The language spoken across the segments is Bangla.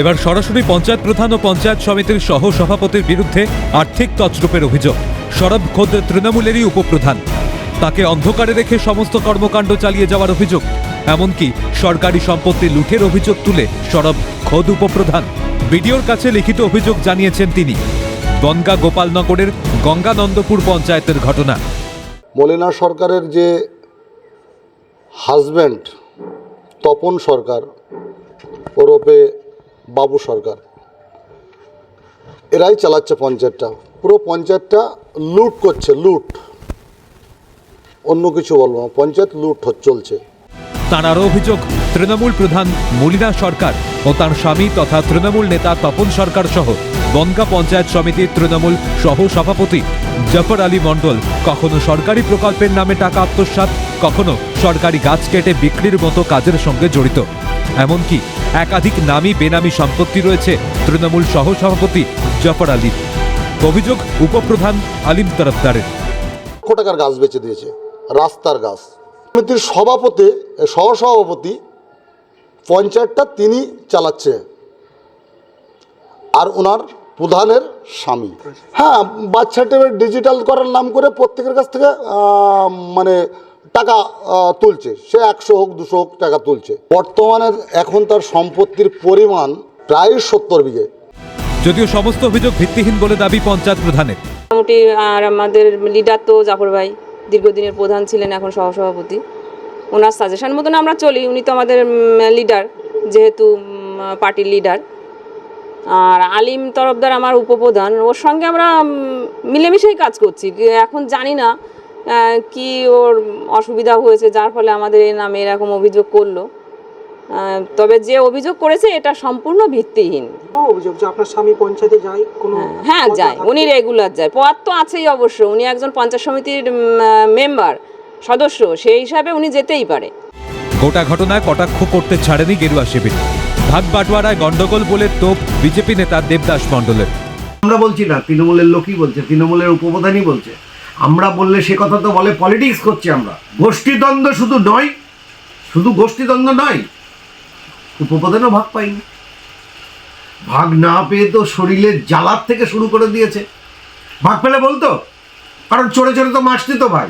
এবার সরাসরি পঞ্চায়েত প্রধান ও পঞ্চায়েত সমিতির সহ সভাপতির বিরুদ্ধে আর্থিক তছরূপের অভিযোগ। সরব খোদ তৃণমূলেরই উপপ্রধান। তাকে অন্ধকারে রেখে সমস্ত কর্মকাণ্ড চালিয়ে যাওয়ার অভিযোগ। এমনকি সরকারি সম্পত্তি লুঠের অভিযোগ তুলে সরব খোদ উপপ্রধান। বিডিওর কাছে লিখিত অভিযোগ জানিয়েছেন তিনি। বনগা গোপালনগরের গঙ্গানন্দপুর পঞ্চায়েতের ঘটনা। মলিনা সরকারের যে হাজব্যান্ড, তপন সরকার, ওরফে বাবু সরকার। এরাই চালাচ্ছে পঞ্চায়েতটা। পুরো পঞ্চায়েতটা লুট করছে, লুট। অন্য কিছু বলব না, পঞ্চায়েত লুট চলছে। তার আরও অভিযোগ, তৃণমূল প্রধান মলিনা সরকার ও তার স্বামী তথা তৃণমূল নেতা তপন সরকার সহ বনগা পঞ্চায়েত সমিতির তৃণমূল সহ সভাপতি জফর আলী মণ্ডল কখনো সরকারি প্রকল্পের নামে টাকা আত্মসাৎ কখনো সরকারি গাছ কেটে বিক্রির মতো কাজের সঙ্গে জড়িত। এমনকি একাধিক নামী বেনামি সম্পত্তি রয়েছে তৃণমূল সহ সভাপতি জফর আলীর অভিযোগ উপপ্রধান আলিম তরফদারের। লক্ষ টাকার গাছ বেচে দিয়েছে, রাস্তার গাছ। সমিতির সভাপতি, সহসভাপতি পঞ্চায়েতটা তিনি চালাচ্ছে। আর ওনার প্রধানের স্বামী। হ্যাঁ বাচ্চাটা ডিজিটাল করার নাম করে প্রত্যেকের কাছ থেকে মানে টাকা তুলছে। সে একশো হোক দুশো হোক টাকা তুলছে। বর্তমানে এখন তার সম্পত্তির পরিমাণ প্রায় সত্তর বিঘে। যদিও সমস্ত অভিযোগ ভিত্তিহীন বলে দাবি পঞ্চায়েত প্রধানের। মোটামুটি আর আমাদের লিডার তো জাফর ভাই দীর্ঘদিনের প্রধান ছিলেন এখন সহসভাপতি। ওনার সাজেশন মতন আমরা চলি উনি তো আমাদের লিডার যেহেতু পার্টির লিডার। আর আলিম তরফদার আমার উপপ্রধান ওর সঙ্গে আমরা মিলেমিশেই কাজ করছি। এখন জানি না কি ওর অসুবিধা হয়েছে যার ফলে আমাদের এই নামে এরকম অভিযোগ করল। তবে যে অভিযোগ করেছে এটা সম্পূর্ণ ভিত্তিহীন। অভিযোগ যে আপনার স্বামী পঞ্চায়েতে যায় কোনো হ্যাঁ যায়। উনি রেগুলার যায়। পদ তো আছেই অবশ্য। উনি একজন পঞ্চায়েত সমিতির মেম্বার সদস্য। সেই হিসাবে উনি যেতেই পারে। গোটা ঘটনায় কটাক্ষ করতে ছাড়েনি গেরুয়া শিবির। ভাগ বাটোয়ারায় গন্ডগোল বলে তোপ বিজেপি নেতা দেবদাস মণ্ডলের। আমরা বলছি না তৃণমূলের লোকই বলছে তৃণমূলের উপপ্রধানই বলছে। আমরা বললে সে কথা তো বলে পলিটিক্স করছি আমরা। গোষ্ঠীদ্বন্দ্ব শুধু নয়, শুধু গোষ্ঠীদ্বন্দ্ব নয় উপপ্রধানও ভাগ পাইনি। ভাগ না পেয়ে তো শরীরের জ্বালার থেকে শুরু করে দিয়েছে। ভাগ পেলে বলতো, কারণ চড়ে চড়ে তো মাসতে তো ভাই।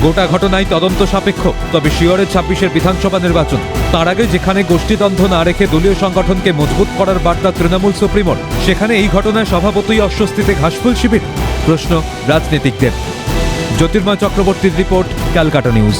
গোটা ঘটনায় তদন্ত সাপেক্ষ, তবে শিয়রের ছাব্বিশের বিধানসভা নির্বাচন। তার আগে যেখানে গোষ্ঠীদ্বন্দ্ব না রেখে দলীয় সংগঠনকে মজবুত করার বার্তা তৃণমূল সুপ্রিমোর, সেখানে এই ঘটনায় স্বভাবতই অস্বস্তিতে ঘাসফুল শিবির। প্রশ্ন, রাজনীতিকদের। জ্যোতির্ময় চক্রবর্তীর রিপোর্ট, ক্যালকাটা নিউজ।